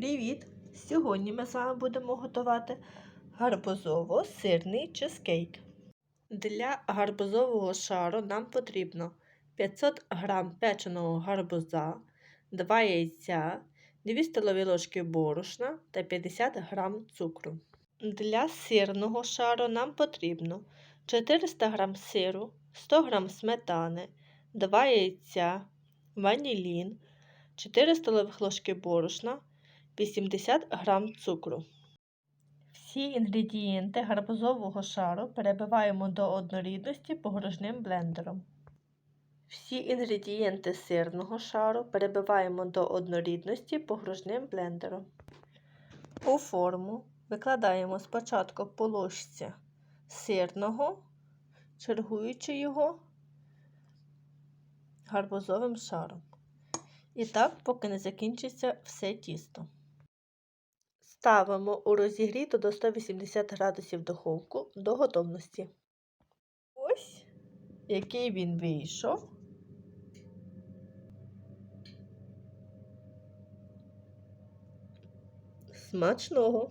Привіт! Сьогодні ми з вами будемо готувати гарбузово-сирний чизкейк. Для гарбузового шару нам потрібно 500 г печеного гарбуза, 2 яйця, 2 столові ложки борошна та 50 г цукру. Для сирного шару нам потрібно 400 г сиру, 100 г сметани, 2 яйця, ванілін, 4 столових ложки борошна, 80 г цукру. Всі інгредієнти гарбузового шару перебиваємо до однорідності погружним блендером. Всі інгредієнти сирного шару перебиваємо до однорідності погружним блендером. У форму викладаємо спочатку по ложці сирного, чергуючи його гарбузовим шаром. І так, поки не закінчиться все тісто. Ставимо у розігріту до 180 градусів духовку до готовності. Ось який він вийшов. Смачного!